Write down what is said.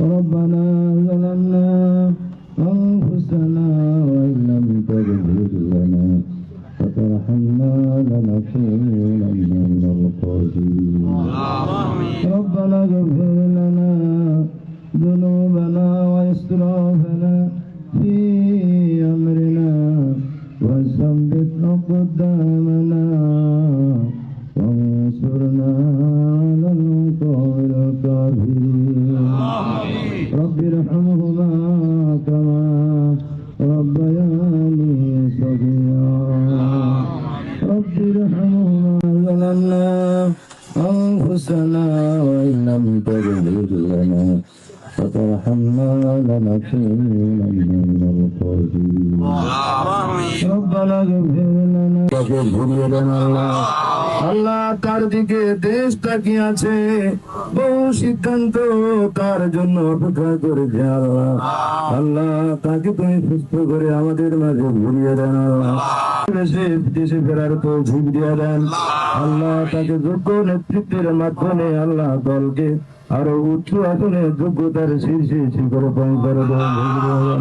ربنا ظلمنا أنفسنا وإن لم تغفر لنا وترحمنا لنكونن من الخاسرين. ربنا اغفر لنا ذنوبنا وإسرافنا في أمرنا وثبت أقدامنا الغافلين رب ارحمهما كما ربياني صغيرا رب ارحمهما ظلمنا أنفسنا وإن لم تغفر لنا فترحمنا لنكونن من الخاسرين ربنا اغفر لنا وغفر لنا الله আল্লাহ তার দিকে দেশ তাকিয়ে আছে বহু সিদ্ধান্ত তার জন্য অপেক্ষা করেছে আল্লাহ। আল্লাহ তাকে তুমি সুস্থ করে আমাদের মাঝে ঘুরিয়ে দেন দেশে দেশে ফেরার তো দেন। আল্লাহ তাকে যোগ্য নেতৃত্বের মাধ্যমে আল্লাহ দলকে আরও উচ্চ আসনে যোগ্যতার শীর্ষে শিখরে পৌঁছার দেন।